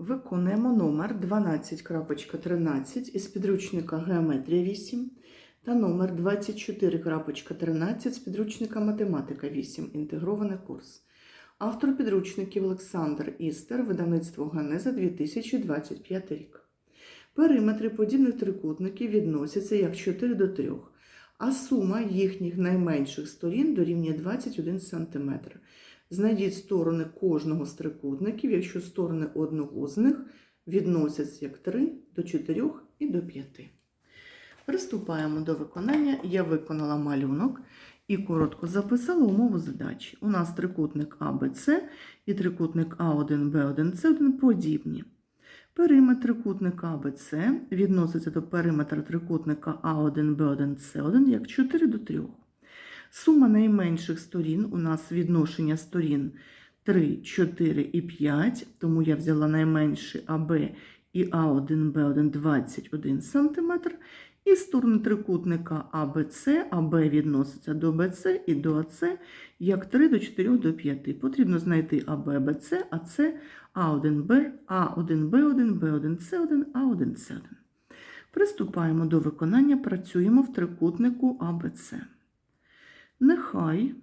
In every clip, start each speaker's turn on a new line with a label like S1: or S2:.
S1: Виконуємо номер 12.13 із підручника Геометрія 8 та номер 24.13 з підручника Математика 8. Інтегрований курс. Автор підручників Олександр Істер, видавництво Генеза 2025 рік. Периметри подібних трикутників відносяться як 4 до 3, а сума їхніх найменших сторін дорівнює 21 см. Знайдіть сторони кожного з трикутників, якщо сторони одного з них відносяться як 3 до 4 і до 5. Приступаємо до виконання. Я виконала малюнок і коротко записала умову задачі. У нас трикутник АБЦ і трикутник А1, Б1, С1 подібні. Периметр трикутника АБЦ відноситься до периметра трикутника А1, Б1, С1 як 4 до 3. Сума найменших сторін у нас відношення сторін 3, 4 і 5, тому я взяла найменший АБ і А1, Б1 21 см. І сторони трикутника АБЦ, АБ відноситься до БЦ і до АЦ як 3 до 4 до 5. Потрібно знайти АБ, БЦ, АЦ, А1Б, А1Б1, Б1С1, А1С1. Приступаємо до виконання, працюємо в трикутнику АБЦ. Нехай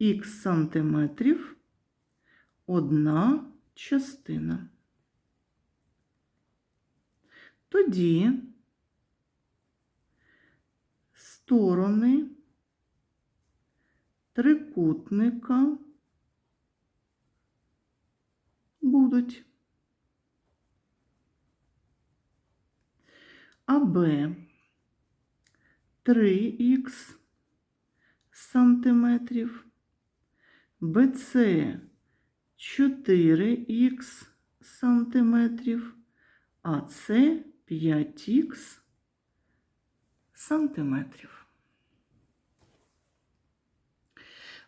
S1: х сантиметрів одна частина. Тоді сторони трикутника будуть АБ 3х сантиметрів, БЦ 4х сантиметрів, а це 5х сантиметрів.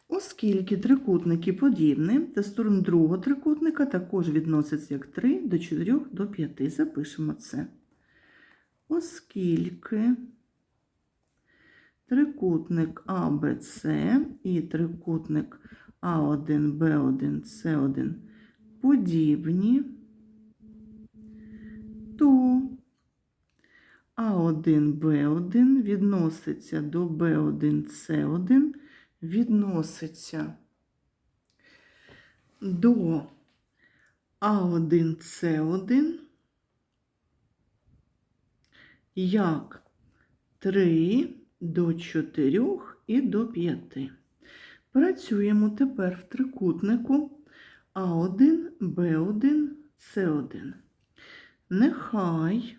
S1: Оскільки трикутники подібні, то сторони другого трикутника також відносяться як 3 до 4 до 5. Запишемо це. Оскільки трикутник АБЦ і трикутник А1, Б1, С1 подібні, то А1, Б1 відноситься до Б1, С1, відноситься до А1, С1 як 3 до 4 і до 5. Працюємо тепер в трикутнику А1, Б1, С1. Нехай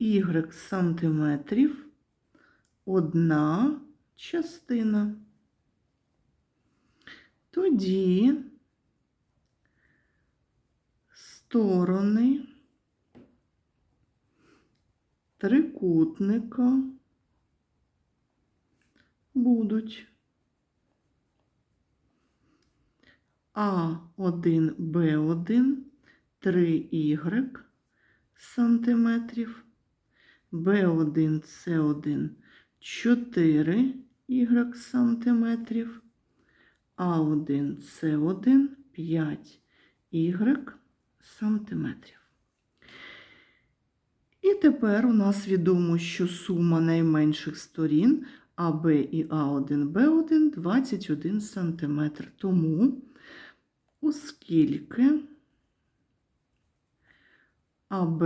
S1: y сантиметрів одна частина. Тоді сторони трикутника будуть. А1, Б1, 3y сантиметрів, Б1, С1, 4 y сантиметрів, А1, С1, 5 y сантиметрів. І тепер у нас відомо, що сума найменших сторін АБ і А1, Б1 21 см. Тому, оскільки АБ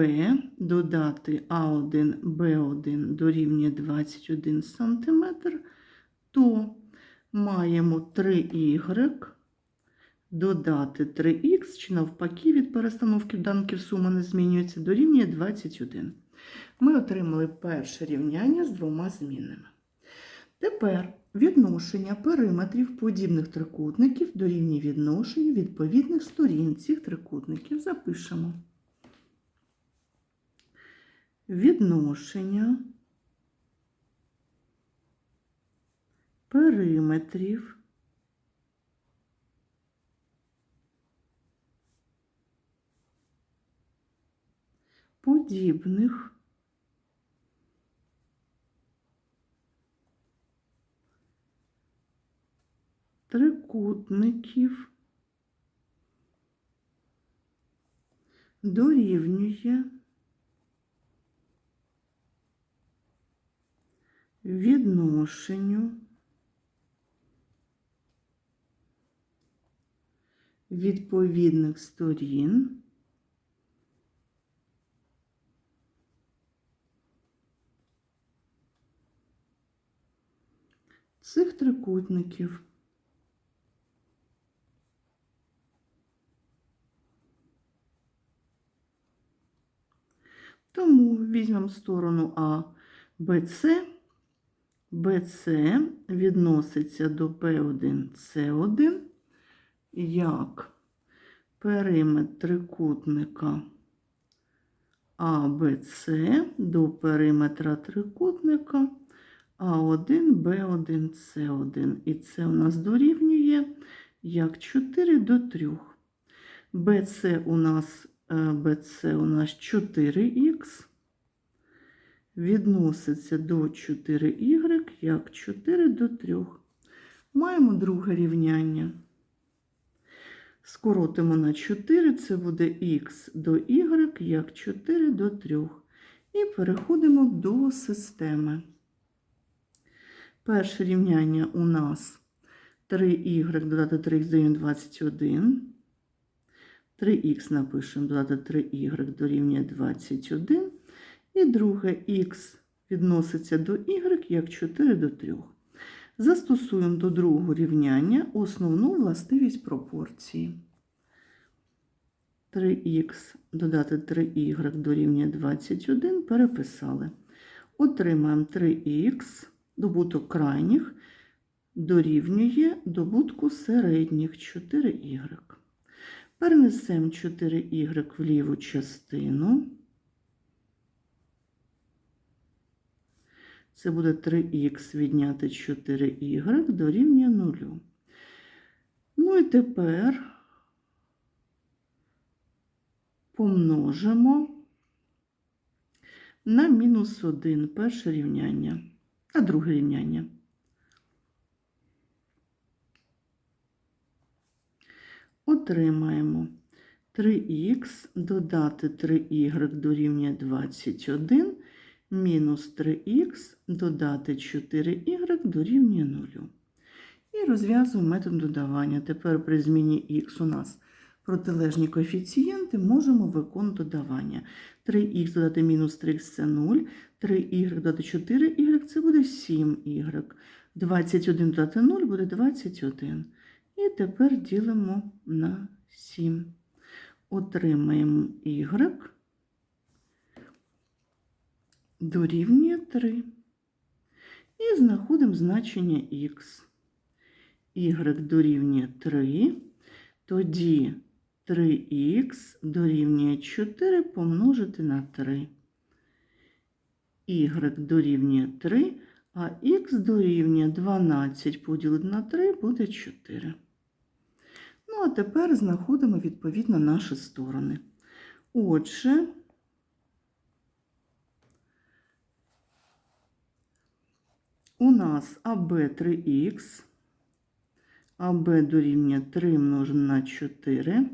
S1: додати А1, Б1 дорівнює 21 см, то маємо 3y додати 3х, чи навпаки, від перестановки данків сума не змінюється, дорівнює 21. Ми отримали перше рівняння з двома змінними. Тепер відношення периметрів подібних трикутників дорівнює відношенню відповідних сторін цих трикутників. Запишемо. Відношення периметрів подібних трикутників дорівнює відношенню відповідних сторін цих трикутників. Тому візьмемо сторону А, БЦ. БЦ відноситься до П1, С1 як периметр трикутника АБЦ до периметра трикутника А1, Б1, С1. І це у нас дорівнює як 4 до 3. БЦ у нас, БЦ у нас 4х відноситься до 4y як 4 до 3. Маємо друге рівняння. Скоротимо на 4, це буде х до y як 4 до 3. І переходимо до системи. Перше рівняння у нас 3y додати 3х дорівнює 21. 3х напишемо додати 3y дорівнює 21. І друге х відноситься до y як 4 до 3. Застосуємо до другого рівняння основну властивість пропорції. 3х додати 3y дорівнює 21 переписали. Отримаємо 3х, добуток крайніх дорівнює добутку середніх 4y. Перенесемо 4y в ліву частину. Це буде 3х відняти 4y дорівнює 0. Ну і тепер помножимо на мінус 1 перше рівняння, а друге рівняння. Отримаємо 3х додати 3y дорівнює 21 мінус 3х додати 4y дорівнює 0. І розв'язуємо метод додавання. Тепер при зміні х у нас протилежні коефіцієнти можемо виконувати додавання. 3х додати мінус 3х це 0, 3y додати 4y це буде 7y. 21 додати 0 буде 21. І тепер ділимо на 7. Отримаємо y дорівнює 3. І знаходимо значення х. y дорівнює 3, тоді 3х дорівнює 4 помножити на 3. y дорівнює 3, а х дорівнює 12 поділити на 3 буде 4. А тепер знаходимо відповідно наші сторони. Отже, у нас АБ 3х, АБ дорівнює 3 множимо на 4,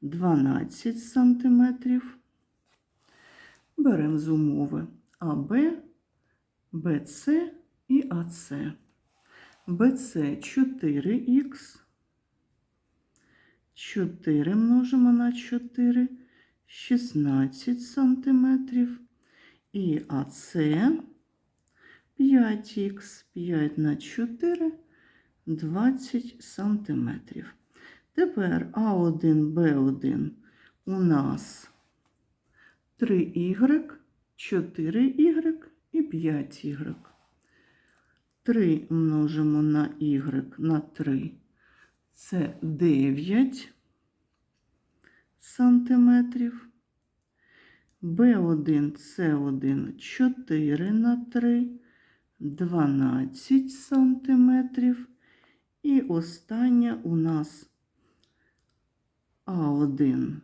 S1: 12 сантиметрів. Беремо з умови АБ, БЦ і АЦ. БЦ 4х, 4 множимо на 4, 16 сантиметрів. І АЦ 5х, 5 на 4, 20 сантиметрів. Тепер А1, Б1 у нас 3y, 4y і 5y. 3 множимо на y на 3. Це 9 сантиметрів. Б1, С1 4 на 3, 12 сантиметрів. І остання у нас А1,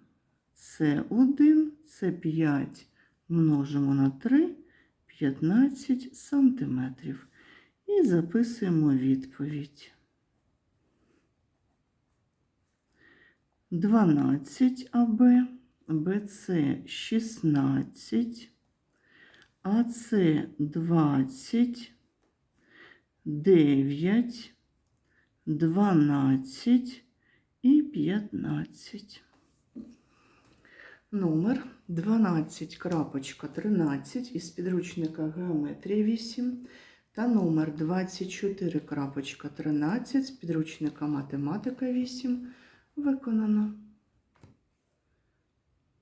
S1: С1, це 5 множимо на 3, 15 сантиметрів. І записуємо відповідь. 12 АБ БЦ 16, АЦ 20, 9, 12 і 15. Номер 12.13 із підручника Геометрія 8 та номер 24.13 з підручника Математика 8 виконано.